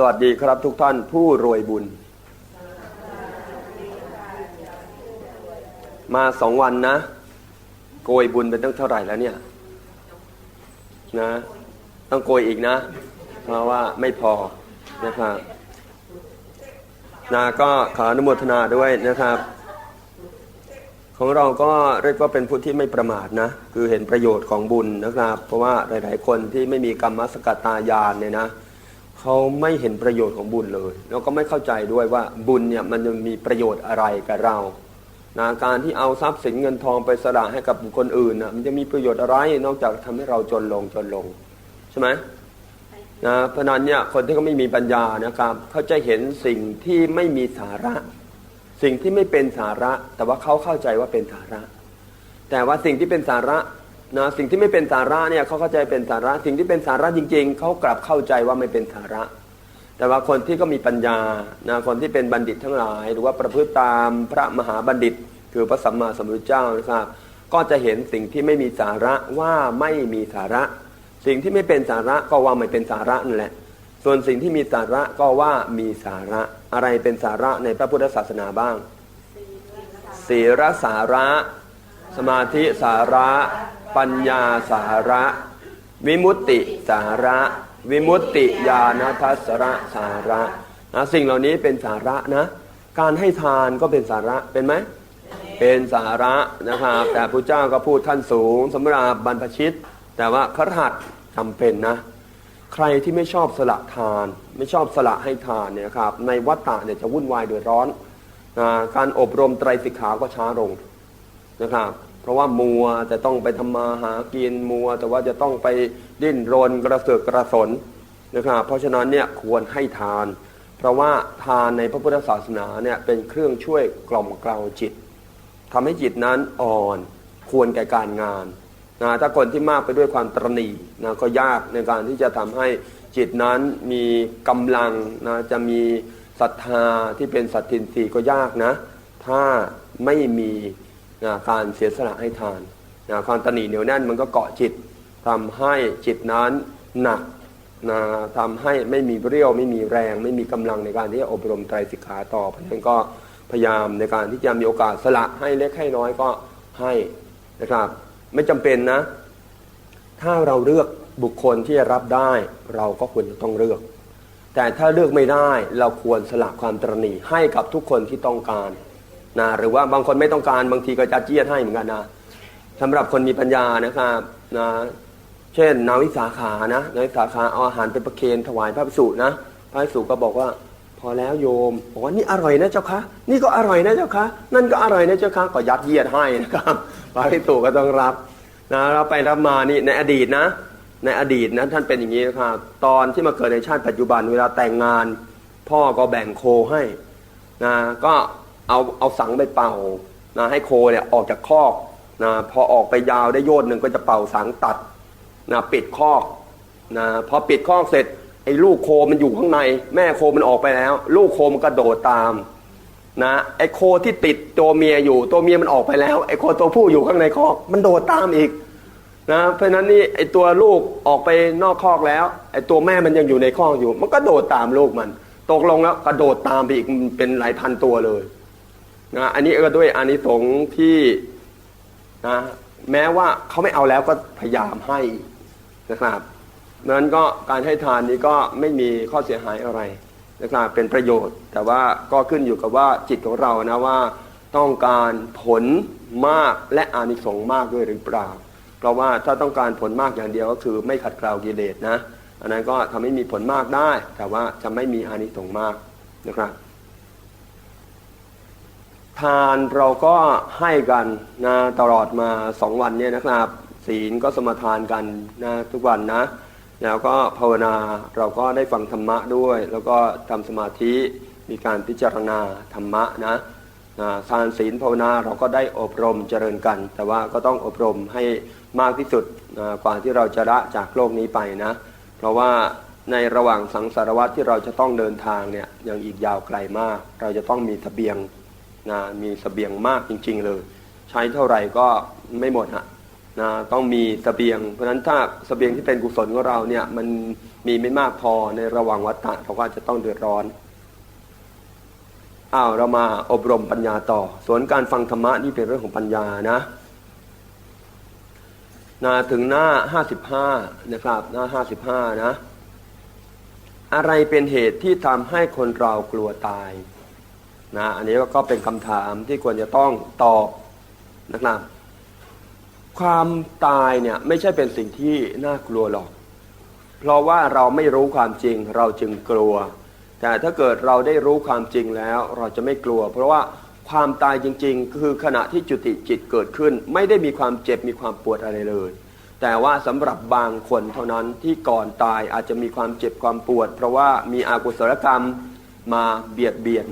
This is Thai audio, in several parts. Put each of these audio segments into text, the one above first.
สวัสดีครับทุกท่านผู้รวยบุญ มาสองวันนะ โกยบุญเป็นตั้งเท่าไหร่แล้วเนี่ยนะ ต้องโกยอีกนะ เพราะว่าไม่พอนะครับนะก็ขออนุโมทนาด้วยนะครับ ของเราก็เรียกว่าเป็นผู้ที่ไม่ประมาทนะ คือเห็นประโยชน์ของบุญนะครับ เพราะว่าหลาย ๆ คนที่ไม่มีกรรมสกตายานเนี่ยนะ เขาไม่เห็นประโยชน์ของบุญเลย แล้วก็ไม่เข้าใจด้วยว่าบุญเนี่ยมันจะมีประโยชน์อะไรกับเรานะการที่เอาทรัพย์สินเงินทองไปสละให้กับบุคคลอื่นนะมันจะมีประโยชน์อะไรนอกจากทำให้เราจนลงจนลง ใช่ไหมนะเพราะนั้นเนี่ยคนที่เขาไม่มีปัญญานะครับเขาจะเห็นสิ่งที่ไม่มีสาระ สิ่งที่ไม่เป็นสาระ แต่ว่าเขาเข้าใจว่าเป็นสาระ แต่ว่าสิ่งที่เป็นสาระ นะสิ่งที่ไม่เป็นสาระเนี่ยเขาเข้าใจเป็นสาระ สิ่งที่เป็นสาระจริง ๆเขากลับเข้าใจว่าไม่เป็นสาระ แต่ว่าคนที่ก็มีปัญญานะคนที่เป็นบัณฑิตทั้งหลาย หรือว่าประพฤติตามพระมหาบัณฑิต คือพระสัมมาสัมพุทธเจ้านะครับ ก็จะเห็นสิ่งที่ไม่มีสาระว่าไม่มีสาระ สิ่งที่ไม่เป็นสาระก็ว่าไม่เป็นสาระนั่นแหละ ส่วนสิ่งที่มีสาระก็ว่ามีสาระอะไรเป็นสาระในพระพุทธศาสนาบ้างศีลสาระ สมาธิสาระ ปัญญาสาระ วิมุตติสาระ วิมุตติญาณทัศระสาระนะสิ่งเหล่านี้เป็นสาระนะ การให้ทานก็เป็นสาระเป็นไหมเป็นสาระนะครับแต่พระเจ้าก็พูดขั้นสูงสำหรับบรรพชิต แต่ว่าครหัสจำเป็นนะ ใครที่ไม่ชอบสละทาน ไม่ชอบสละให้ทานเนี่ยครับในวัฏฏะเนี่ยจะวุ่นวายเดือดร้อนนะการอบรมไตรสิกขาก็ช้าลงนะครับ ราะว่ามัวจะต้องไปทำมาหากินมัว แต่ว่าจะต้องไปดิ้นรนกระเสือกกระสนนะครับเพราะฉะนั้นเนี่ยควรให้ทาน เพราะว่าทานในพระพุทธศาสนาเนี่ยเป็นเครื่องช่วยกล่อมกล่าวจิตทำให้จิตนั้นอ่อนควรแก่การงานนะถ้าคนที่มากไปด้วยความตรณีนะก็ยากในการที่จะทำให้จิตนั้นมีกำลังนะจะมีศรัทธาที่เป็นสัตทินรีก็ยากนะ ถ้าไม่มี นะการเสียสละให้ทานนะความตรณีเหนียวแน่นมันก็เกาะจิตทำให้จิตนั้นหนักนะทำให้ไม่มีเรี่ยวไม่มีแรง ไม่มีกำลังในการที่จะอบรมไตรสิกขาต่อเพราะฉะนั้นก็พยายามในการที่จะมีโอกาสสละให้เล็กให้น้อยก็ให้นะครับ ไม่จำเป็นนะ ถ้าเราเลือกบุคคลที่จะรับได้ เราก็ควรจะต้องเลือก แต่ถ้าเลือกไม่ได้เราควรสละความตรณีให้กับทุกคนที่ต้องการ นะหรือว่าบางคนไม่ต้องการบางทีก็จะเจียดให้เหมือนกันนะสำหรับคนมีปัญญานะครับนะเช่นนาวิสาขานะนาวิสาขาเอาอาหารไปประเคนถวายพระภิกษุนะพระภิกษุก็บอกว่าพอแล้วโยมบอกว่านี่อร่อยนะเจ้าคะนี่ก็อร่อยนะเจ้าคะนั่นก็อร่อยนะเจ้าคะก็ยัดเยียดให้นะครับพระภิกษุก็ต้องรับนะเราไปรับมานี่ในอดีตนะ ในอดีตนะท่านเป็นอย่างนี้นะครับตอนที่มาเกิดในชาติปัจจุบันเวลาแต่งงาน พ่อก็แบ่งโคให้นะก็ เอาเอาสังไปเป่านะให้โคเนี่ยออกจากคอกนะพอออกไปยาวได้โยชน์หนึ่งก็จะเป่าสังตัดนะปิดคอกนะพอปิดคอกเสร็จไอ้ลูกโคมันอยู่ข้างใน แม่โคมันออกไปแล้ว ลูกโคมันกระโดดตามนะไอ้โคที่ติดตัวเมียอยู่ตัวเมียมันออกไปแล้วไอ้โคตัวผู้อยู่ข้างในคอกมันโดดตามอีกนะเพราะฉะนั้นนี่ไอ้ตัวลูกออกไปนอกคอกแล้วไอ้ตัวแม่มันยังอยู่ในคอกอยู่ มันก็โดดตามลูกมัน ตกลงแล้วกระโดดตามไปอีกมันเป็นหลายพันตัวเลย นะอันนี้ก็ด้วยอานิสงส์ที่นะแม้ว่าเขาไม่เอาแล้วก็พยายามให้นะครับนั้นก็การให้ทานนี้ก็ไม่มีข้อเสียหายอะไรนะครับเป็นประโยชน์ แต่ว่าก็ขึ้นอยู่กับว่าจิตของเรานะว่าต้องการผลมากและอานิสงส์มากด้วยหรือเปล่า เพราะว่าถ้าต้องการผลมากอย่างเดียวก็คือไม่ขัดเกลากิเลสนะอันนั้นก็ทำให้มีผลมากได้ แต่ว่าจะไม่มีอานิสงส์มากนะครับ ทานเราก็ให้กันนะตลอดมาสองวันเนี่ยนะครับ ศีลก็สมทานกันนะทุกวันนะ แล้วก็ภาวนาเราก็ได้ฟังธรรมะด้วย แล้วก็ทำสมาธิมีการพิจารณาธรรมะนะนะทานศีลภาวนาเราก็ได้อบรมเจริญกัน แต่ว่าก็ต้องอบรมให้มากที่สุดนะกว่าที่เราจะละจากโลกนี้ไปนะ เพราะว่าในระหว่างสังสารวัตที่เราจะต้องเดินทางเนี่ยยังอีกยาวไกลมาก เราจะต้องมีเสบียง นะมีสเสบียงมากจริง ๆ เลย ใช้เท่าไหร่ก็ไม่หมดฮะนะต้องมีสเสบียง เพราะฉะนั้นถ้าสเสบียงที่เป็นกุศลของเราเนี่ยมันมีไม่มากพอในระหว่างวัฏฏะเราก็จะต้องเดือดร้อนอ้าวเรามาอบรมปัญญาต่อ ส่วนการฟังธรรมะนี่เป็นเรื่องของปัญญานะนาถึงหน้าห้าสิบห้านะครับหน้าห้าสิบห้านะ อะไรเป็นเหตุที่ทำให้คนเรากลัวตาย นะอันนี้ก็เป็นคำถามที่ควรจะต้องตอบนะครับความตายเนี่ยไม่ใช่เป็นสิ่งที่น่ากลัวหรอก เพราะว่าเราไม่รู้ความจริงเราจึงกลัว แต่ถ้าเกิดเราได้รู้ความจริงแล้วเราจะไม่กลัว เพราะว่าความตายจริง ๆ คือขณะที่จุติจิตเกิดขึ้น ไม่ได้มีความเจ็บมีความปวดอะไรเลย แต่ว่าสำหรับบางคนเท่านั้นที่ก่อนตายอาจจะมีความเจ็บความปวด เพราะว่ามีอากุศลกรรมมาเบียดเบียน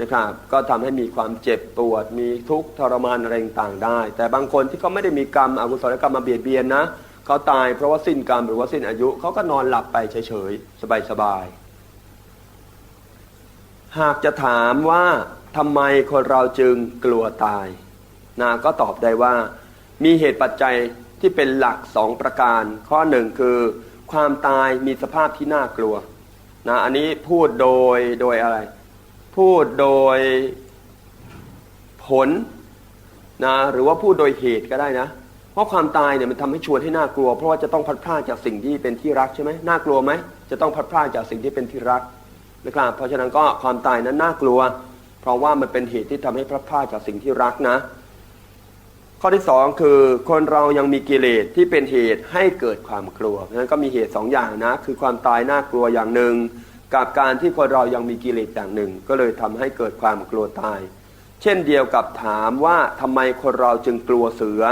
นะครับก็ทำให้มีความเจ็บปวด มีทุกข์ทรมานอะไรต่างได้ แต่บางคนที่เขาไม่ได้มีกรรมอกุศลกรรมมาเบียดเบียนนะเขาตายเพราะว่าสิ้นกรรมหรือว่าสิ้นอายุเขาก็นอนหลับไปเฉยๆ สบายๆ หากจะถามว่าทำไมคนเราจึงกลัวตายนะก็ตอบได้ว่า มีเหตุปัจจัยที่เป็นหลักสองประการ ข้อหนึ่งคือ ความตายมีสภาพที่น่ากลัวนะอันนี้พูดโดยโดยอะไร พูดโดยผลนะหรือว่าพูดโดยเหตุก็ได้นะ เพราะความตายเนี่ยมันทำให้ชวนให้น่ากลัว เพราะว่าจะต้องพัดพลาดจากสิ่งที่เป็นที่รักใช่ไหมน่ากลัวไหมจะต้องพัดพลาดจากสิ่งที่เป็นที่รักนะครับเพราะฉะนั้นก็ความตายนั้นน่ากลัว เพราะว่ามันเป็นเหตุที่ทำให้พลัดพลาดจากสิ่งที่รักนะ ข้อที่สองคือคนเรายังมีกิเลสที่เป็นเหตุให้เกิดความกลัวเพราะฉะนั้นก็มีเหตุสองอย่างนะ คือความตายน่ากลัวอย่างหนึ่ง กับการที่คนเรายังมีกิเลสอย่างหนึ่ง ก็เลยทำให้เกิดความกลัวตาย เช่นเดียวกับถามว่าทำไมคนเราจึงกลัวเสือ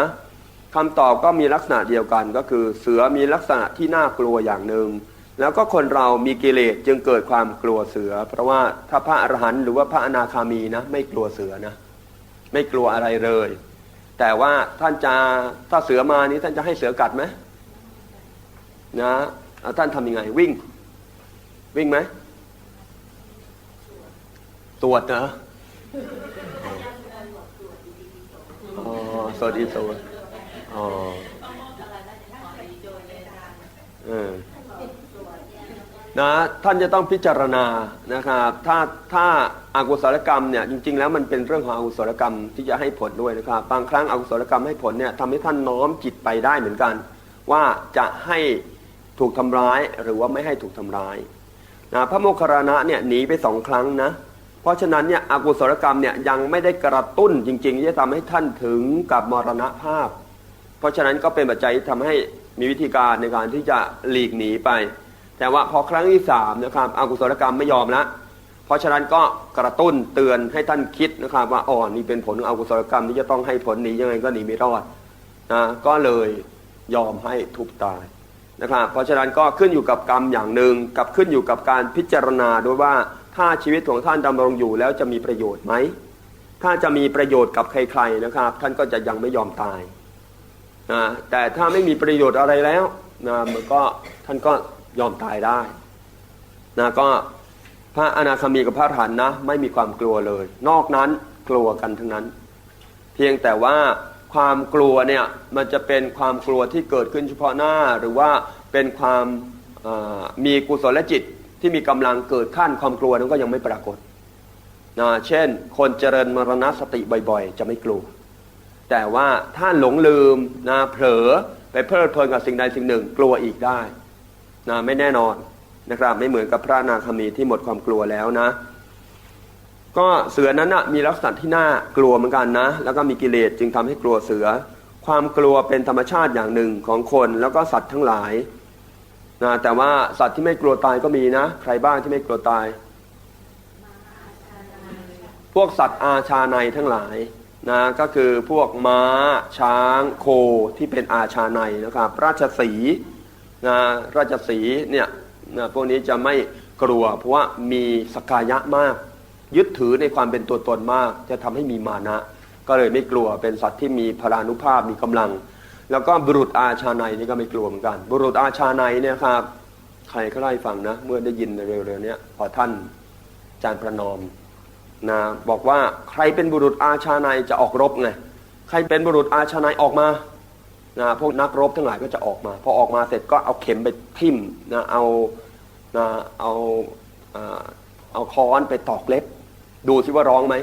คำตอบก็มีลักษณะเดียวกันก็คือเสือมีลักษณะที่น่ากลัวอย่างหนึ่งแล้วก็คนเรามีกิเลสจึงเกิดความกลัวเสือ เพราะว่าถ้าพระอรหันต์หรือว่าพระอนาคามีนะไม่กลัวเสือนะไม่กลัวอะไรเลย แต่ว่าท่านจะถ้าเสือมานี้ท่านจะให้เสือกัดไหมนะท่านทำยังไงวิ่ง วิ่งไหม ตรวจเหรออ๋อสวัสดีสวัสดีอ๋อเออนะท่านจะต้องพิจารณานะครับถ้าถ้าอากุศลกรรมเนี่ยจริง ๆ แล้วมันเป็นเรื่องของอกุศลกรรมที่จะให้ผลด้วยนะครับบางครั้งอกุศลกรรมให้ผลเนี่ยทำให้ท่านน้อมจิตไปได้เหมือนกัน ว่าจะให้ถูกทำร้ายหรือว่าไม่ให้ถูกทำร้าย นะพระโมคคัลลานะเนี่ยหนีไปสองครั้งนะ เพราะฉะนั้นเนี่ยอกุศลกรรมเนี่ยยังไม่ได้กระตุ้นจริงๆที่จะทำให้ท่านถึงกับมรณภาพ เพราะฉะนั้นก็เป็นปัจจัยที่ทำให้มีวิธีการในการที่จะหลีกหนีไป แต่ว่าพอครั้งที่สามนะครับอกุศลกรรมไม่ยอมละเพราะฉะนั้นก็กระตุ้นเตือนให้ท่านคิดนะครับว่าอ๋อนี่เป็นผลของอกุศลกรรมที่จะต้องให้ผลหนียังไงก็หนีไม่รอดนะก็เลยยอมให้ทุบตาย นะครับเพราะฉะนั้นก็ขึ้นอยู่กับกรรมอย่างหนึ่งกับขึ้นอยู่กับการพิจารณาด้วยว่าถ้าชีวิตของท่านดำรงอยู่แล้วจะมีประโยชน์ไหมถ้าจะมีประโยชน์กับใครๆนะครับ ท่านก็จะยังไม่ยอมตายนะแต่ถ้าไม่มีประโยชน์อะไรแล้วนะมันก็ท่านก็ยอมตายได้นะก็พระอนาคามีกับพระอรหันนะไม่มีความกลัวเลย นอกนั้นกลัวกันทั้งนั้น เพียงแต่ว่า ความกลัวเนี่ยมันจะเป็นความกลัวที่เกิดขึ้นเฉพาะหน้า หรือว่าเป็นความมีกุศลจิตที่มีกำลังเกิดขั้นความกลัวนั้นก็ยังไม่ปรากฏนะเช่น คนเจริญมรณสติบ่อยๆ จะไม่กลัว แต่ว่าถ้าหลงลืมนะเผลอไปเพลิดเพลินกับสิ่งใดสิ่งหนึ่ง กลัวอีกได้นะไม่แน่นอนนะครับไม่เหมือนกับพระนาคามีที่หมดความกลัวแล้วนะ ก็เสือนั้นนะมีลักษณะที่น่ากลัวเหมือนกันนะ แล้วก็มีกิเลสจึงทำให้กลัวเสือ ความกลัวเป็นธรรมชาติอย่างหนึ่งของคนแล้วก็สัตว์ทั้งหลายนะแต่ว่าสัตว์ที่ไม่กลัวตายก็มีนะ ใครบ้างที่ไม่กลัวตาย พวกสัตว์อาชาในทั้งหลายนะก็คือพวกม้า ช้าง โคที่เป็นอาชาในนะครับ ราชสีนะราชสีเนี่ยนะพวกนี้จะไม่กลัว เพราะว่ามีสกายะมาก ยึดถือในความเป็นตัวตนมาก จะทำให้มีมานะ ก็เลยไม่กลัวเป็นสัตว์ที่มีพลานุภาพมีกำลัง แล้วก็บุรุษอาชาในนี่ก็ไม่กลัวเหมือนกัน บุรุษอาชาในเนี่ยครับใครก็ได้ฟังนะ เมื่อได้ยินเร็วๆนี้พอท่านอาจารย์ประนอมนะบอกว่าใครเป็นบุรุษอาชาในจะออกรบไงใครเป็นบุรุษอาชาในออกมานะพวกนักรบทั้งหลายก็จะออกมาพอออกมาเสร็จก็เอาเข็มไปทิ่มนะเอานะเอาอ่า เอาค้อนไปตอกเล็บ ดูสิว่าร้องไหม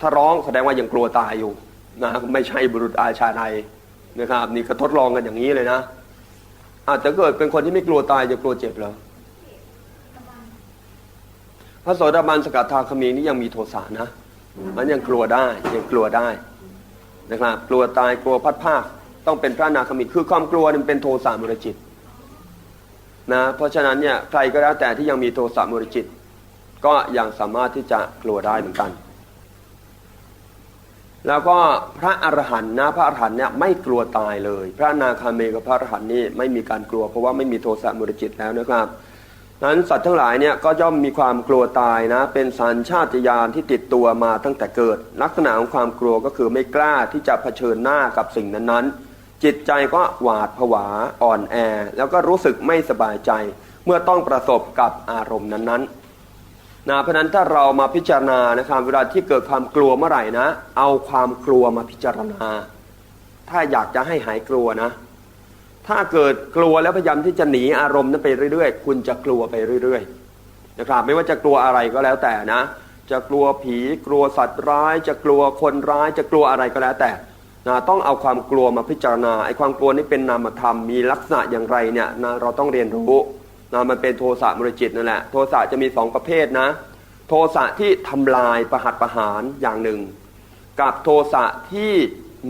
ถ้าร้องแสดงว่ายังกลัวตายอยู่นะไม่ใช่บุรุษอาชาในนะครับ นี่ก็ทดลองกันอย่างนี้เลยนะอาจจะเกิดเป็นคนที่ไม่กลัวตายจะกลัวเจ็บเหรอพระโสดาบันสกัดทาคมีนี่ยังมีโทสะนะ มันยังกลัวได้ยังกลัวได้นะครับกลัวตายกลัวพัดภาคต้องเป็นพระนาคมีคือความกลัวมันเป็นโทสะมุรจิตนะเพราะฉะนั้นเนี่ยใครก็แล้วแต่ที่ยังมีโทสะมุรจิต ก็ยังสามารถที่จะกลัวได้เหมือนกัน แล้วก็พระอรหันต์นะพระอรหันต์เนี่ยไม่กลัวตายเลย พระนาคามีกับพระอรหันต์นี่ไม่มีการกลัว เพราะว่าไม่มีโทสะมุรจิตแล้วนะครับนั้นสัตว์ทั้งหลายเนี่ยก็ย่อมมีความกลัวตายนะ เป็นสัญชาตญาณที่ติดตัวมาตั้งแต่เกิด ลักษณะของความกลัวก็คือไม่กล้าที่จะเผชิญหน้ากับสิ่งนั้นๆ จิตใจก็หวาดผวาอ่อนแอ แล้วก็รู้สึกไม่สบายใจ เมื่อต้องประสบกับอารมณ์นั้นๆ นะเพราะนั้นถ้าเรามาพิจารณานะครับเวลาที่เกิดความกลัวเมื่อไหร่นะ เอาความกลัวมาพิจารณา ถ้าอยากจะให้หายกลัวนะ ถ้าเกิดกลัวแล้วพยายามที่จะหนีอารมณ์นั้นไปเรื่อยๆ คุณจะกลัวไปเรื่อยๆนะครับไม่ว่าจะกลัวอะไรก็แล้วแต่นะ จะกลัวผีกลัวสัตว์ร้าย จะกลัวคนร้าย จะกลัวอะไรก็แล้วแต่นะต้องเอาความกลัวมาพิจารณาไอ้ความกลัวนี้เป็นนามธรรมมีลักษณะอย่างไรเนี่ยนะเราต้องเรียนรู้ นะมันเป็นโทสะมุรจิตนั่นแหละโทสะจะมีสองประเภทนะ โทสะที่ทำลายประหัตประหารอย่างหนึ่ง กับโทสะที่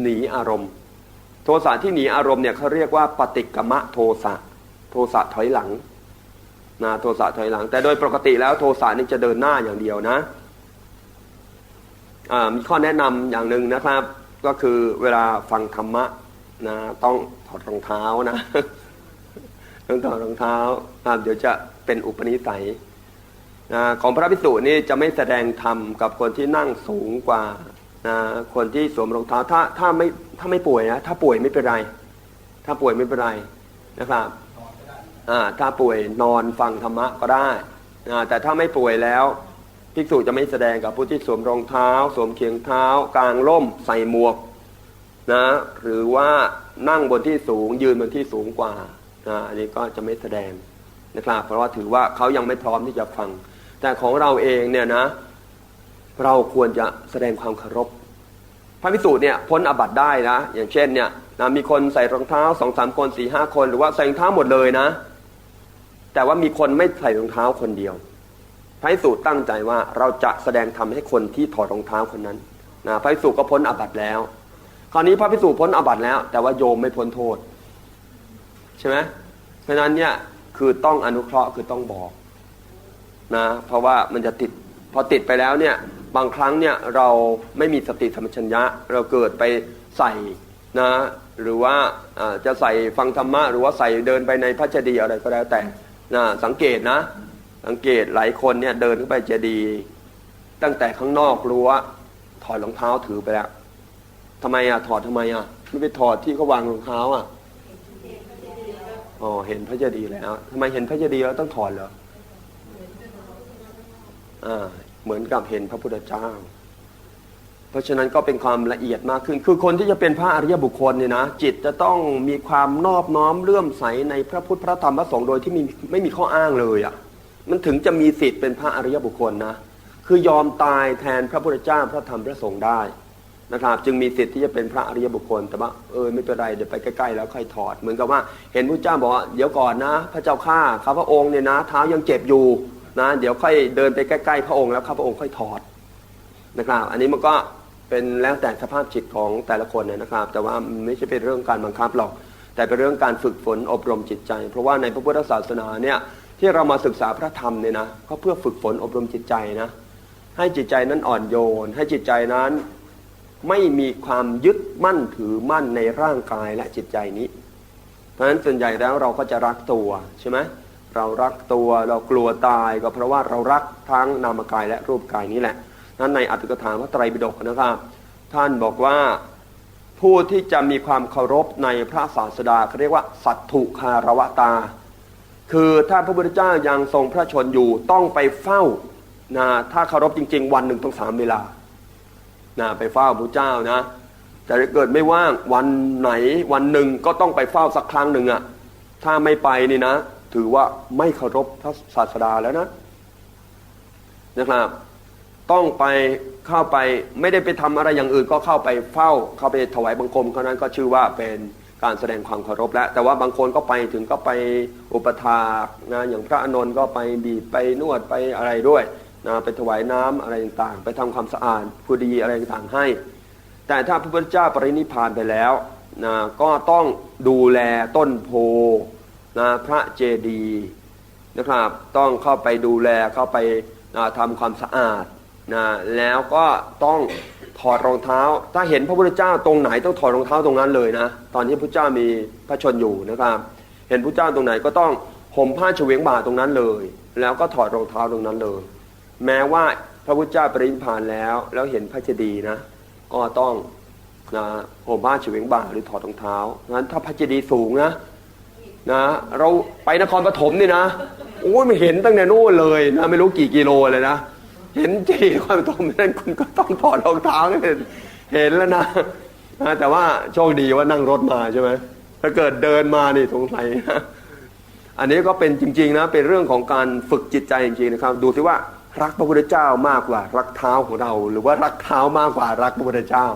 หนีอารมณ์ โทสะที่หนีอารมณ์เนี่ยเขาเรียกว่าปฏิกมะโทสะโทสะถอยหลังนะโทสะถอยหลัง แต่โดยปกติแล้วโทสะนี่จะเดินหน้าอย่างเดียวนะอ่ามีข้อแนะนำอย่างหนึ่งนะครับ ก็คือเวลาฟังธรรมะนะต้องถอดรองเท้านะ ต้องถอดรองเท้าอ่าเดี๋ยวจะเป็นอุปนิสัยนะของพระภิกษุนี่จะไม่แสดงธรรมกับคนที่นั่งสูงกว่านะคนที่สวมรองเท้าถ้าถ้าไม่ถ้าไม่ป่วยนะถ้าป่วยไม่เป็นไร ถ้าป่วยไม่เป็นไรนะครับอ่าถ้าป่วยนอนฟังธรรมะก็ได้นะแต่ถ้าไม่ป่วยแล้วภิกษุจะไม่แสดงกับผู้ที่สวมรองเท้า สวมเขียงเท้า กลางร่มใส่หมวกนะหรือว่านั่งบนที่สูงยืนบนที่สูงกว่า นะอันนี้ก็จะไม่แสดงนะครับ เพราะว่าถือว่าเขายังไม่พร้อมที่จะฟัง แต่ของเราเองเนี่ยนะ เราควรจะแสดงความเคารพพระพิสูจน์เนี่ยพ้นอบัตได้นะ อย่างเช่นเนี่ยนะมีคนใส่รองเท้าสองสามคนสี่ห้าคน หรือว่าใส่รองเท้าหมดเลยนะ แต่ว่ามีคนไม่ใส่รองเท้าคนเดียวพระพิสูจน์ตั้งใจว่าเราจะแสดงธรรมให้คนที่ถอดรองเท้าคนนั้นนะพระพิสูจน์ก็พ้นอบัตแล้ว คราวนี้พระพิสูจน์พ้นอบัตแล้ว แต่ว่าโยมไม่พ้นโทษ ใช่ไหมเพราะฉะนั้นเนี่ยคือต้องอนุเคราะห์คือต้องบอกนะเพราะว่ามันจะติดพอติดไปแล้วเนี่ยบางครั้งเนี่ยเราไม่มีสติธรรมชัญญะ เราเกิดไปใส่นะหรือว่าอ่าจะใส่ฟังธรรมะ หรือว่าใส่เดินไปในพระเจดีย์อะไรก็แล้วแต่นะสังเกตนะสังเกตหลายคนเนี่ยเดินเข้าไปเจดีย์ตั้งแต่ข้างนอกรั้วถอดรองเท้าถือไปแล้วทำไมอะถอดทำไมอะไม่ไปถอดที่เขาวางรองเท้าอะ อ๋อเห็นพระเจดีย์แล้วทำไมเห็นพระเจดีย์แล้วต้องถอดเหรออ่าเหมือนกับเห็นพระพุทธเจ้า เพราะฉะนั้นก็เป็นความละเอียดมากขึ้น คือคนที่จะเป็นพระอริยบุคคลเนี่ยนะจิตจะต้องมีความนอบน้อมเลื่อมใสในพระพุทธพระธรรมพระสงฆ์โดยที่มีไม่มีข้ออ้างเลยอะ่ะมันถึงจะมีสิทธิ์เป็นพระอริยบุคคลนะคือยอมตายแทนพระพุทธเจ้าพระธรรมพระสงฆ์ได้ นะครับจึงมีสิทธิ์ที่จะเป็นพระอริยบุคคล แต่ว่าเออไม่เป็นไรเดี๋ยวไปใกล้ๆแล้วค่อยถอด เหมือนกับว่าเห็นพระเจ้าบอกว่าเดี๋ยวก่อนนะ พระเจ้าข้าข้าพระองค์เนี่ยนะเท้ายังเจ็บอยู่นะเดี๋ยวค่อยเดินไปใกล้ๆพระองค์แล้วข้าพระองค์ค่อยถอดนะครับ อันนี้มันก็เป็นแล้วแต่สภาพจิตของแต่ละคนนะครับ แต่ว่าไม่ใช่เป็นเรื่องการบังคับหรอก แต่เป็นเรื่องการฝึกฝนอบรมจิตใจ เพราะว่าในพระพุทธศาสนาเนี่ยที่เรามาศึกษาพระธรรมเนี่ยนะก็เพื่อฝึกฝนอบรมจิตใจนะให้จิตใจนั้นอ่อนโยน ให้จิตใจนั้น ไม่มีความยึดมั่นถือมั่นในร่างกายและจิตใจนี้ เพราะฉะนั้นส่วนใหญ่แล้วเราก็จะรักตัวใช่ไหมเรารักตัวเรากลัวตายก็เพราะว่าเรารักทั้งนามกายและรูปกายนี้แหละนั้นในอัตถกถาพระไตรปิฎกนะครับท่านบอกว่าผู้ที่จะมีความเคารพในพระศาสดาเขาเรียกว่าสัตถุคารวตา คือถ้าพระพุทธเจ้ายังทรงพระชนอยู่ต้องไปเฝ้านะถ้าเคารพจริง ๆ วันหนึ่งต้องสามเวลา นะไปเฝ้าพระเจ้านะแต่เกิดไม่ว่างวันไหนวันหนึ่งก็ต้องไปเฝ้าสักครั้งหนึ่งอะถ้าไม่ไปนี่นะ ถือว่าไม่เคารพพระศาสดาแล้วนะนะครับ ต้องไปเข้าไปไม่ได้ไปทำอะไรอย่างอื่น ก็เข้าไปเฝ้าเข้าไปถวายบังคมเท่านั้นก็ชื่อว่าเป็นการแสดงความเคารพแล้ว แต่ว่าบางคนก็ไปถึงก็ไปอุปถากนะอย่างพระอานนท์ก็ไปบีบไปนวดไปอะไรด้วย นะไปถวายน้ำอะไรต่างๆ ไปทำความสะอาดผู้ดีอะไรต่างๆให้ แต่ถ้าพระพุทธเจ้าปรินิพานไปแล้วนะก็ต้องดูแลต้นโพนะพระเจดีย์นะครับต้องเข้าไปดูแลเข้าไปนะทำความสะอาดนะแล้วก็ต้องถอดรองเท้า ถ้าเห็นพระพุทธเจ้าตรงไหนต้องถอดรองเท้าตรงนั้นเลยนะตอนที่พระพุทธเจ้ามีพระชนอยู่นะครับเห็นพระเจ้าตรงไหนก็ต้องห่มผ้าเฉวียงบ่าตรงนั้นเลย แล้วก็ถอดรองเท้าตรงนั้นเลย แม้ว่าพระพุทธเจ้าปรินิพพานแล้ว แล้วเห็นพระเจดีย์นะ ก็ต้องนะห่มผ้าเฉวียงบ่าหรือถอดรองเท้างั้นถ้าพระเจดีย์สูงนะนะ เราไปนครปฐมนี่นะโอ้ยไม่เห็นตั้งแต่นู่นเลยนะไม่รู้กี่กิโลเลยนะเห็นเจดีย์นครปฐมนั่นคุณก็ต้องถอดรองเท้าเห็นเห็นแล้วนะนะแต่ว่าโชคดีว่านั่งรถมาใช่ไหมถ้าเกิดเดินมานี่สงสัยนะอันนี้ก็เป็นจริง ๆ นะ เป็นเรื่องของการฝึกจิตใจจริงๆนะครับ ดูสิว่า รักพระพุทธเจ้ามากกว่า รักเท้าของเรา หรือว่ารักเท้ามากกว่ารักพระพุทธเจ้า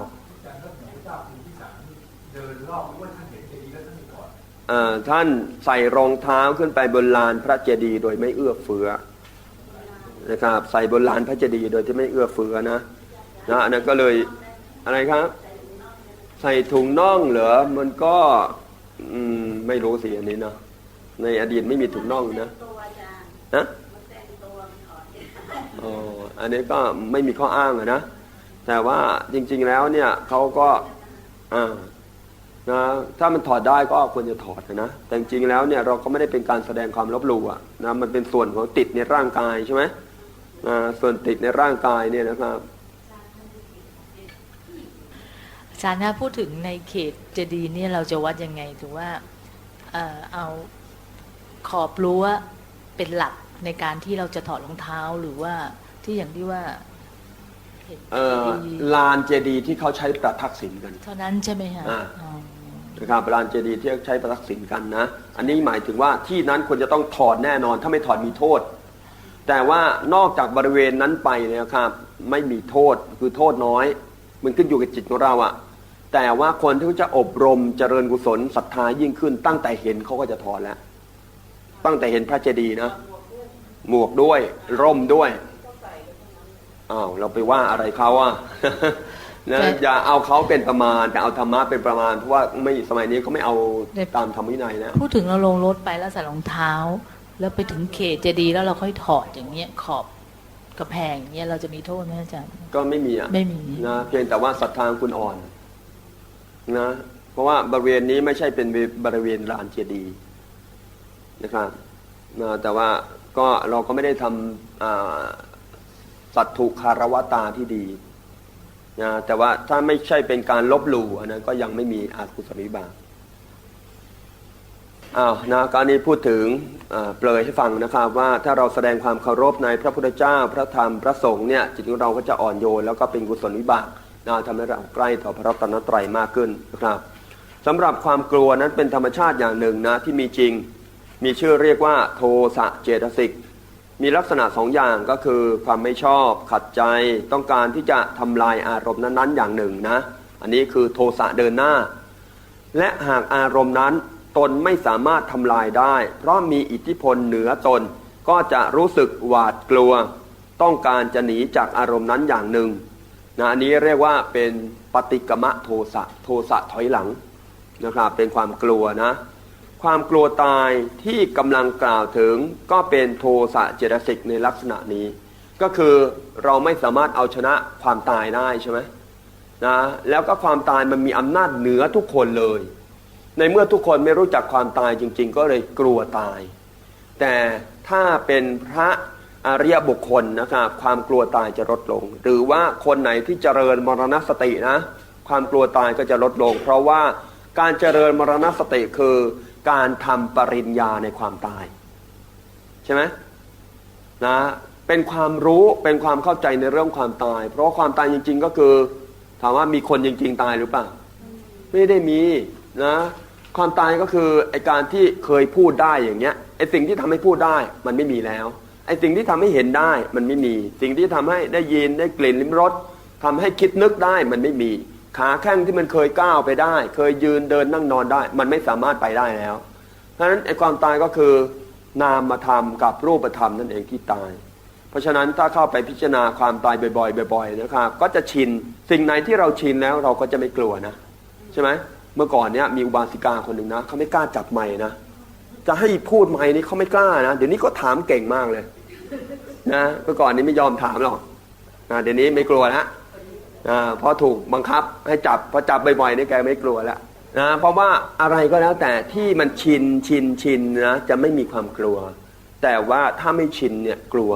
ท่านใส่รองเท้าขึ้นไปบนลานพระเจดีย์โดยไม่เอื้อเฟื้อนะครับใส่บนลานพระเจดีย์โดยที่ไม่เอื้อเฟื้อนะนะอันนั้นก็เลยอะไรครับ ใส่ถุงน่องเหรอมันก็อืมไม่รู้สิอันนี้เนาะในอดีตไม่มีถุงน่องนะนะ มันแต่งตัวมันถอดเอง อันนี้ก็ไม่มีข้ออ้างนะแต่ว่าจริง ๆแล้วเนี่ยเขาก็อ่านะถ้ามันถอดได้ก็ควรจะถอดนะแต่จริงๆแล้วเนี่ยเราก็ไม่ได้เป็นการแสดงความลบหลู่อะนะมันเป็นส่วนของติดในร่างกายใช่ไหมอ่าส่วนติดในร่างกายเนี่ยนะครับอาจารย์นะพูดถึงในเขตเจดีย์เนี่ยเราจะวัดยังไงถือว่าเอ่อเอาขอบรั้วเป็นหลักในการที่เราจะถอดรองเท้าหรือว่า ที่อย่างที่ว่าเห็นเอ่อเจดีย์ลานเจดีย์ที่เขาใช้ประทักษิณกัน เท่านั้นใช่ไหมฮะอ่า อ๋อนะครับลานเจดีย์ที่ใช้ประทักษิณกันนะ อันนี้หมายถึงว่าที่นั้นควรจะต้องถอดแน่นอน ถ้าไม่ถอดมีโทษ แต่ว่านอกจากบริเวณนั้นไปเนี่ยครับไม่มีโทษคือโทษน้อย มันขึ้นอยู่กับจิตของเราอะแต่ว่าคนที่เขาจะอบรมเจริญกุศลศรัทธายิ่งขึ้น ตั้งแต่เห็นเขาก็จะถอดแล้ว ตั้งแต่เห็นพระเจดีย์นะ หมวกด้วยร่มด้วย อ้าวเราไปว่าอะไรเขาอะนะอย่าเอาเขาเป็นประมาณแต่เอาธรรมะเป็นประมาณเพราะว่าไม่สมัยนี้เขาไม่เอาตามธรรมวินัยนะพูดถึงเราลงรถไปแล้วใส่รองเท้า แล้วไปถึงเขตเจดีย์แล้วเราค่อยถอดอย่างเงี้ยขอบกระแพงอย่างเงี้ยเราจะมีโทษไหมอาจารย์ก็ไม่มีอะไม่มีนะเพียงแต่ว่าศรัทธาคุณอ่อนนะเพราะว่าบริเวณนี้ไม่ใช่เป็นบริเวณลานเจดีย์นะครับนะแต่ว่าก็เราก็ไม่ได้ทำอ่า สัตถุคารวตาที่ดีนะแต่ว่าถ้าไม่ใช่เป็นการลบหลู่อันนั้นก็ยังไม่มีอากุศลวิบาอ้าวนะการนี้พูดถึงเปลยให้ฟังนะครับว่าถ้าเราแสดงความเคารพในพระพุทธเจ้าพระธรรมพระสงฆ์เนี่ยจิตของเราก็จะอ่อนโยนแล้วก็เป็นกุศลวิบากนะทำให้เราใกล้ต่อพระรัตนตรัยมากขึ้นนะครับสำหรับความกลัวนั้นเป็นธรรมชาติอย่างหนึ่งนะที่มีจริง มีชื่อเรียกว่าโทสะเจตสิก มีลักษณะสองอย่างก็คือความไม่ชอบขัดใจต้องการที่จะทำลายอารมณ์นั้นๆอย่างหนึ่งนะ อันนี้คือโทสะเดินหน้า และหากอารมณ์นั้นตนไม่สามารถทำลายได้ เพราะมีอิทธิพลเหนือตนก็จะรู้สึกหวาดกลัว ต้องการจะหนีจากอารมณ์นั้นอย่างหนึ่งนะอันนี้เรียกว่าเป็นปฏิกมะโทสะโทสะถอยหลังนะครับเป็นความกลัวนะ ความกลัวตายที่กำลังกล่าวถึงก็เป็นโทสะเจตสิกในลักษณะนี้ ก็คือเราไม่สามารถเอาชนะความตายได้ใช่ไหมนะแล้วก็ความตายมันมีอำนาจเหนือทุกคนเลย ในเมื่อทุกคนไม่รู้จักความตายจริง ๆ ก็เลยกลัวตาย แต่ถ้าเป็นพระอริยบุคคลนะครับความกลัวตายจะลดลง หรือว่าคนไหนที่เจริญมรณสตินะ ความกลัวตายก็จะลดลง เพราะว่าการเจริญมรณสติคือ การทำปริญญาในความตาย ใช่ไหมนะเป็นความรู้เป็นความเข้าใจในเรื่องความตาย เพราะความตายจริง ๆ ก็คือ ถามว่ามีคนจริง ๆ ตายหรือเปล่า ไม่ได้มีนะความตายก็คือไอการที่เคยพูดได้อย่างเงี้ยไอสิ่งที่ทำให้พูดได้มันไม่มีแล้วไอสิ่งที่ทำให้เห็นได้มันไม่มี สิ่งที่ทำให้ได้ยินได้กลิ่นลิ้มรสทำให้คิดนึกได้มันไม่มี ขาแข้งที่มันเคยก้าวไปได้ เคยยืนเดินนั่งนอนได้ มันไม่สามารถไปได้แล้ว เพราะฉะนั้นไอ้ความตายก็คือนามธรรมกับรูปธรรมนั่นเองที่ตาย เพราะฉะนั้นถ้าเข้าไปพิจารณาความตายบ่อยๆบ่อยๆนะครับก็จะชินสิ่งไหนที่เราชินแล้วเราก็จะไม่กลัวนะ ใช่ไหมเมื่อก่อนเนี้ยมีอุบาสิกาคนหนึ่งนะเขาไม่กล้าจับไม้นะจะให้พูดไม้นี่เขาไม่กล้านะเดี๋ยวนี้ก็ถามเก่งมากเลย นะเมื่อก่อนนี้ไม่ยอมถามหรอกนะเดี๋ยวนี้ไม่กลัวแล้วนะ พราะถูกบังคับให้จับพอจับบ่อยๆนี่แกไม่กลัวแล้วนะเพราะว่าอะไรก็แล้วแต่ที่มันชินชินชินนะจะไม่มีความกลัว แต่ว่าถ้าไม่ชินเนี่ยกลัว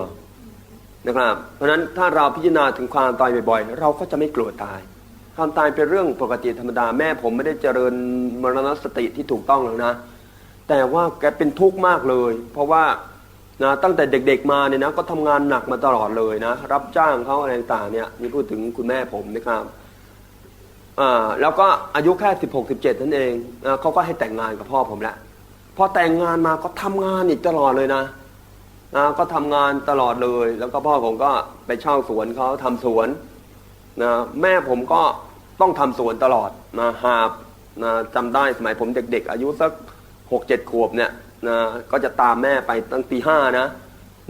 นะครับ เพราะฉะนั้นถ้าเราพิจารณาถึงความตายบ่อยๆ เราก็จะไม่กลัวตาย ความตายเป็นเรื่องปกติธรรมดาแม่ผมไม่ได้เจริญมรณสติที่ถูกต้องหรอกนะ แต่ว่าแกเป็นทุกข์มากเลย เพราะว่า นะตั้งแต่เด็กๆมาเนี่ยนะก็ทำงานหนักมาตลอดเลยนะ รับจ้างเขาอะไรต่างเนี่ยนี่พูดถึงคุณแม่ผมนะครับอ่าแล้วก็อายุแค่สิบหกสิบเจ็ดนั่นเองนะเขาก็ให้แต่งงานกับพ่อผมแล้วพอแต่งงานมาก็ทำงานอีกตลอดเลยนะนะก็ทำงานตลอดเลย แล้วก็พ่อผมก็ไปเช่าสวนเขาทำสวนนะแม่ผมก็ต้องทำสวนตลอดนะหาบนะจำได้สมัยผมเด็ก ๆ อายุสักหกเจ็ดขวบเนี่ย นะก็จะตามแม่ไปตั้งตีห้านะ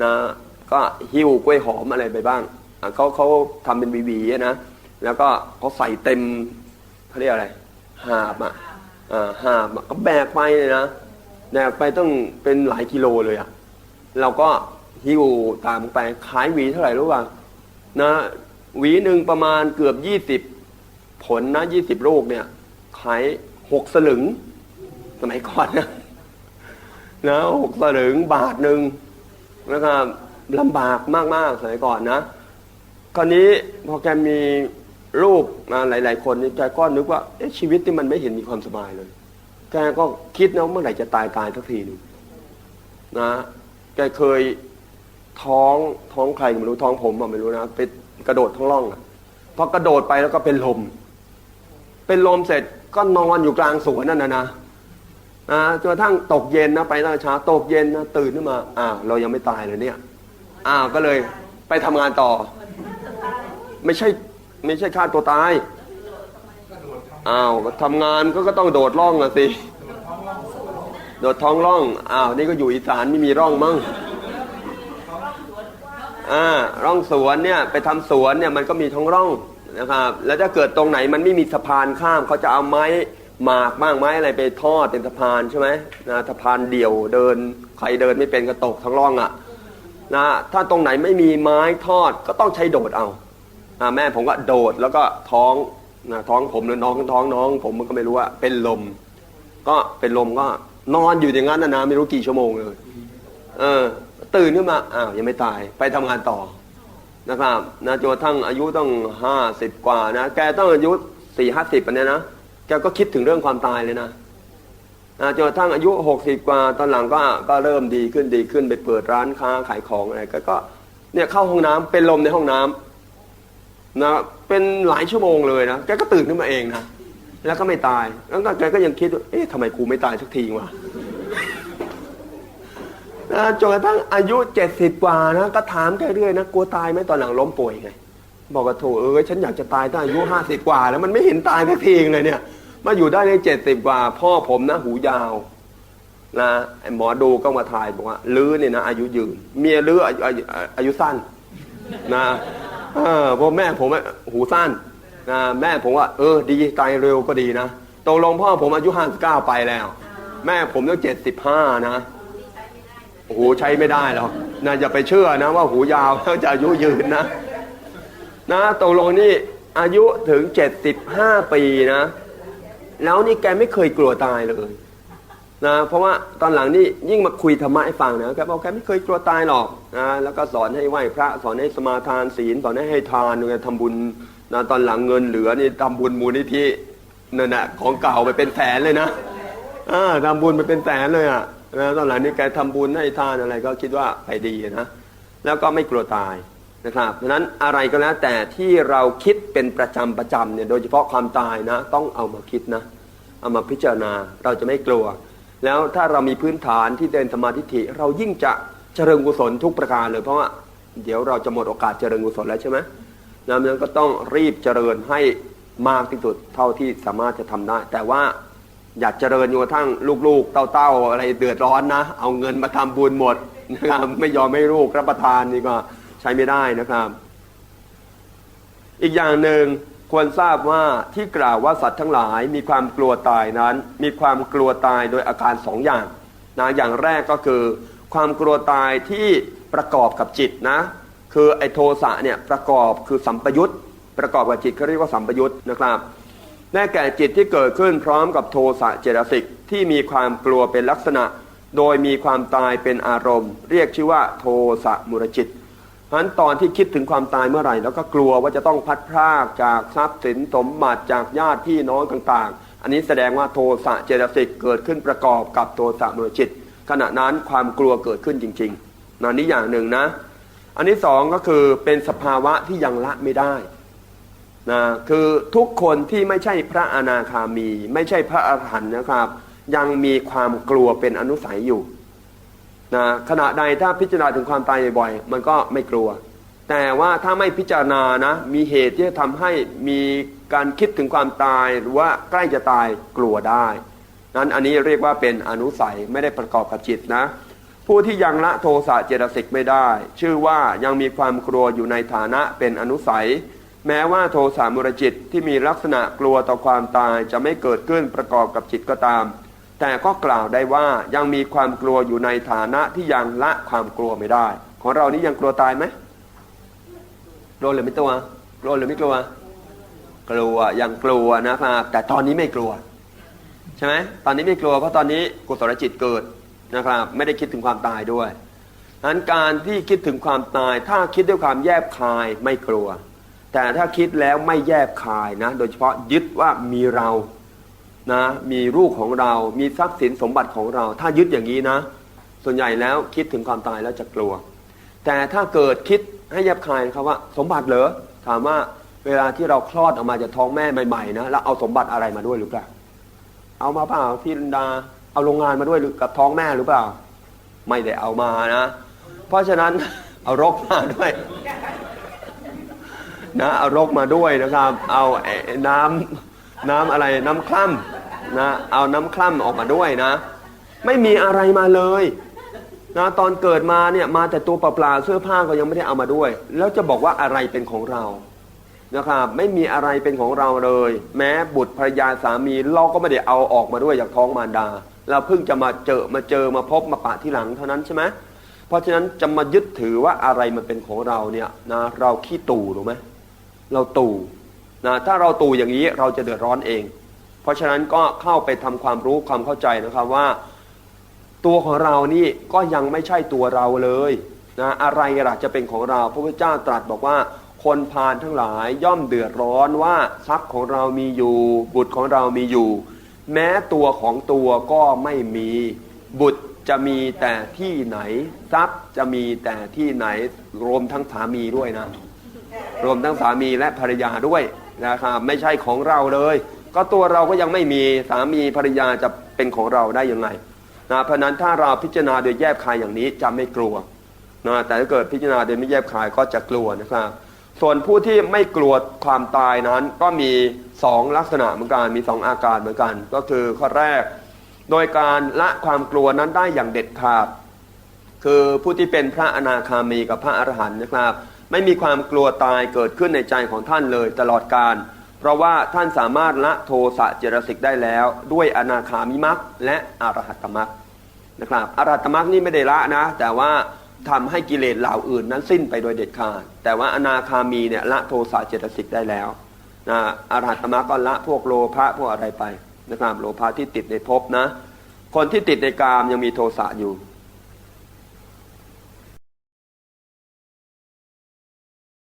นะก็หิ้วกล้วยหอมอะไรไปบ้างเขาเขาทำเป็นวีวีนะแล้วก็เขาใส่เต็มเขาเรียกอะไรหาบอะหาบก็แบกไปเลยนะแบกไปต้องเป็นหลายกิโลเลยอะเราก็หิ้วตามไปขายหวีเท่าไหร่รู้ป่ะนะหวีหนึ่งประมาณเกือบยี่สิบผลนะยี่สิบลูกเนี่ยขายหกสลึงสมัยก่อนนะ นะหกสลึงบาทหนึ่งนะครับลำบากมากๆสมัยก่อนนะ คราวนี้พอแกมีลูกมาหลาย ๆ คนนี่แกก็นึกว่าชีวิตที่มันไม่เห็นมีความสบายเลย แกก็คิดนะเมื่อไหร่จะตายตายสักทีหนึงนะแกเคยท้องท้องใครไม่รู้ท้องผมไม่รู้นะไปกระโดดท้องร่องอะพอกระโดดไปแล้วก็เป็นลม เป็นลมเสร็จก็นอนอยู่กลางสวนนั่นนะนะ นะจนกระทั่งตกเย็นนะไปตั้งเช้าตกเย็นนะตื่นขึ้นมาอ้าวเรายังไม่ตายเลยเนี่ยอ้าวก็เลยไปทำงานต่อ ไม่ใช่ไม่ใช่ฆ่าตัวตายอ้าวก็ทำงานก็ก็ต้องโดดร่องละสิโดดท้องร่องอ้าวนี่ก็อยู่อีสานไม่มีร่องมั้งอ่าร่องสวนเนี่ยไปทำสวนเนี่ยมันก็มีท้องร่องนะครับแล้วถ้าเกิดตรงไหนมันไม่มีสะพานข้ามเขาจะเอาไม้ หมากบ้างไม้อะไรไปทอดเป็นสะพานใช่ไหมนะสะพานเดี่ยวเดินใครเดินไม่เป็นก็ตกทั้งร่องอะ่ะนะถ้าตรงไหนไม่มีไม้ทอดก็ต้องใช้โดดเอาอ่าแม่ผมก็โดดแล้วก็ท้องนะท้องผมหรือน้องท้องน้อง ผมมันก็ไม่รู้ว่าเป็นลม ก็เป็นลมก็นอนอยู่อย่างนั้นนะนะไม่รู้กี่ชั่วโมงเลย เออ ตื่นขึ้นมาอ้าวยังไม่ตายไปทำงานต่อนะครับนะจนกระทั่งอายุต้องห้าสิบกว่านะแกต้องอายุสี่ห้าสิบอันเนี้ยนะ กก็คิดถึงเรื่องความตายเลยนะจนกระทั่งอายุหกสิบกว่าตอนหลังก็ก็เริ่มดีขึ้นดีขึ้นไปเปิดร้านค้าขายของอะไรก็ก็เนี่ยเข้าห้องน้ำเป็นลมในห้องน้ำนะเป็นหลายชั่วโมงเลยนะแกก็ตื่นขึ้นมาเองนะแล้วก็ไม่ตายแล้วก็แกก็ยังคิดว่าเอ๊ะทำไมกูไม่ตายสักทีวะนะจนกระทั่งอายุเจ็ดสิบกว่านะก็ถามแกเรื่อยนะกลัวตายไหมตอนหลังล้มป่วยไงบอกว่าโถเอ้ยฉันอยากจะตายตั้งอายุห้าสิบกว่า แล้วมันไม่เห็นตายสักทีเลยเนี่ย มาอยู่ได้ในเจ็ดสิบกว่า พ่อผมนะหูยาวนะหมอดูก็มาถ่ายบอกว่าลื้อเนี่ยนะอายุยืน เมียลื้ออายุอายุอายุสั้นนะเออพราะแม่ผมหูสั้นนะแม่ผมว่า เออ ดีตายเร็วก็ดีนะตกลงพ่อผมอายุห้าสิบเก้าไปแล้ว แม่ผมต้องเจ็ดสิบห้านะโอ้โหใช้ไม่ได้หรอกนะอย่าไปเชื่อนะ ว่าหูยาวแล้วจะอายุยืนนะ นะตกลงนี่อายุถึงเจ็ดสิบห้าปีนะ แล้วนี่แกไม่เคยกลัวตายเลยนะเพราะว่าตอนหลังนี่ยิ่งมาคุยธรรมะให้ฟังนะแกบอกแกไม่เคยกลัวตายหรอกนะแล้วก็สอนให้ไหว้พระสอนให้สมาทานศีลสอนให้ให้ทานแกทำบุญนะตอนหลังเงินเหลือนี่ทำบุญมูลนิธินั่นแหะของเก่าไปเป็นแสนเลยนะอ่าทำบุญไปเป็นแสนเลยอะนะตอนหลังนี่แกทำบุญให้ทานอะไรก็คิดว่าไปดีนะแล้วก็ไม่กลัวตาย นะครับ เพราะนั้นอะไรก็แล้วแต่ที่เราคิดเป็นประจำประจำเนี่ยโดยเฉพาะความตายนะต้องเอามาคิดนะเอามาพิจารณาเราจะไม่กลัว แล้วถ้าเรามีพื้นฐานที่เดินสมาธิิเรายิ่งจะเจริญกุศลทุกประการเลยเพราะว่าเดี๋ยวเราจะหมดโอกาสเจริญกุศลแล้วใช่ไหมดังนั้นก็ต้องรีบเจริญให้มากที่สุดเท่าที่สามารถจะทำได้ แต่ว่าอย่าเจริญจนกระทั่งลูกๆ เต้าๆอะไรเดือดร้อนนะ เอาเงินมาทำบุญหมดนะครับไม่ยอมให้ลูกรับประทานนี่ก็ ใช้ไม่ได้นะครับ อีกอย่างหนึ่งควรทราบว่าที่กล่าวว่าสัตว์ทั้งหลายมีความกลัวตายนั้น มีความกลัวตายโดยอาการสองอย่างนะอย่างแรกก็คือ ความกลัวตายที่ประกอบกับจิตนะ คือไอโทสะเนี่ยประกอบคือสัมปยุตประกอบกับจิตเขาเรียกว่าสัมปยุตนะครับแน่แก่จิตที่เกิดขึ้นพร้อมกับโทสะเจตสิกที่มีความกลัวเป็นลักษณะ โดยมีความตายเป็นอารมณ์ เรียกชื่อว่าโทสะมุรจิต ฉะนั้นตอนที่คิดถึงความตายเมื่อไหร่ แล้วก็กลัวว่าจะต้องพัดพรากจากทรัพย์สินสมบัติจากญาติพี่น้องต่างๆ อันนี้แสดงว่าโทสะเจตสิกเกิดขึ้นประกอบกับโทสะมุรจิต ขณะนั้นความกลัวเกิดขึ้นจริงๆนนนี้อย่างหนึ่งนะ อันที่สองก็คือเป็นสภาวะที่ยังละไม่ได้นะคือทุกคนที่ไม่ใช่พระอนาคามี ไม่ใช่พระอรหันต์นะครับ ยังมีความกลัวเป็นอนุสัยอยู่ นะขณะใดถ้าพิจารณาถึงความตายบ่อยๆมันก็ไม่กลัว แต่ว่าถ้าไม่พิจารณานะมีเหตุที่จะทำให้มีการคิดถึงความตายหรือว่าใกล้จะตายกลัวได้ นั้นอันนี้เรียกว่าเป็นอนุสัยไม่ได้ประกอบกับจิตนะ ผู้ที่ยังละโทสะเจตสิกไม่ได้ ชื่อว่ายังมีความกลัวอยู่ในฐานะเป็นอนุสัย แม้ว่าโทสะมุรจิตที่มีลักษณะกลัวต่อความตายจะไม่เกิดขึ้นประกอบกับจิตก็ตาม แต่ก็กล่าวได้ว่ายังมีความกลัวอยู่ในฐานะที่ยังละความกลัวไม่ได้ ของเรานี่ยังกลัวตายไหมกลัวหรือไม่ตัวกลัวหรือไม่กลัว กลัวยังกลัวนะครับแต่ตอนนี้ไม่กลัวใช่ไหมตอนนี้ไม่กลัวเพราะตอนนี้กุศลจิตเกิดนะครับไม่ได้คิดถึงความตายด้วยดังนั้นการที่คิดถึงความตาย ถ้าคิดด้วยความแยบคายไม่กลัว แต่ถ้าคิดแล้วไม่แยบคายนะ โดยเฉพาะยึดว่ามีเรา นะมีลูกของเรามีทรัพย์สินสมบัติของเรา ถ้ายึดอย่างนี้นะ ส่วนใหญ่แล้วคิดถึงความตายแล้วจะกลัว แต่ถ้าเกิดคิดให้แยบคายนะครับว่า สมบัติเหรอถามว่าเวลาที่เราคลอดออกมาจากท้องแม่ใหม่ๆนะแล้วเอาสมบัติอะไรมาด้วยหรือเปล่า เอามาเปล่าพี่ลินดาเอาโรงงานมาด้วยหรือกับท้องแม่หรือเปล่า ไม่ได้เอามานะ เพราะฉะนั้นเอารกมาด้วยนะเอารกมาด้วยนะครับ เอาน้ำ น้ำอะไรน้ำคล่ำนะเอาน้ำคล่ำออกมาด้วยนะ ไม่มีอะไรมาเลยนะตอนเกิดมาเนี่ยมาแต่ตัวเปล่าๆเสื้อผ้าก็ยังไม่ได้เอามาด้วย แล้วจะบอกว่าอะไรเป็นของเรานะครับไม่มีอะไรเป็นของเราเลย แม้บุตรภรรยาสามีเราก็ไม่ได้เอาออกมาด้วยจากท้องมารดา เราเพิ่งจะมาเจอมาเจอมาพบมาปะที่หลังเท่านั้นใช่ไหมเพราะฉะนั้นจะมายึดถือว่าอะไรมันเป็นของเราเนี่ยนะเราขี้ตู่รู้ไหมเราตู่ นะถ้าเราตู่อย่างนี้เราจะเดือดร้อนเอง เพราะฉะนั้นก็เข้าไปทำความรู้ความเข้าใจนะครับว่า ตัวของเรานี่ก็ยังไม่ใช่ตัวเราเลยนะอะไรล่ะจะเป็นของเราพระพุทธเจ้าตรัสบอกว่า คนพาลทั้งหลายย่อมเดือดร้อนว่าทรัพย์ของเรามีอยู่ บุตรของเรามีอยู่ แม้ตัวของตัวก็ไม่มีบุตรจะมีแต่ที่ไหน ทรัพย์จะมีแต่ที่ไหนรวมทั้งสามีด้วยนะ รวมทั้งสามีและภรรยาด้วย นะครับไม่ใช่ของเราเลย ก็ตัวเราก็ยังไม่มีสามีภรรยาจะเป็นของเราได้ยังไงนะเพราะฉะนั้นถ้าเราพิจารณาโดยแยบคายอย่างนี้จะไม่กลัวนะแต่ถ้าเกิดพิจารณาโดยไม่แยบคายก็จะกลัวนะครับ ส่วนผู้ที่ไม่กลัวความตายนั้นก็มีสองลักษณะเหมือนกันมีสองอาการเหมือนกัน ก็คือข้อแรก โดยการละความกลัวนั้นได้อย่างเด็ดขาด คือผู้ที่เป็นพระอนาคามีกับพระอรหันต์นะครับ ไม่มีความกลัวตายเกิดขึ้นในใจของท่านเลยตลอดการ เพราะว่าท่านสามารถละโทสะเจรสิกได้แล้ว ด้วยอนาคามิมักและอรหัตตมักนะครับอรหัตตมักนี่ไม่ได้ละนะ แต่ว่าทำให้กิเลสเหล่าอื่นนั้นสิ้นไปโดยเด็ดขาด แต่ว่าอนาคามีเนี่ยละโทสะเจตสิกได้แล้วนะอรหัตตมักก็ละพวกโลภะพวกอะไรไปนะครับโลภะที่ติดในภพนะ คนที่ติดในกามยังมีโทสะอยู่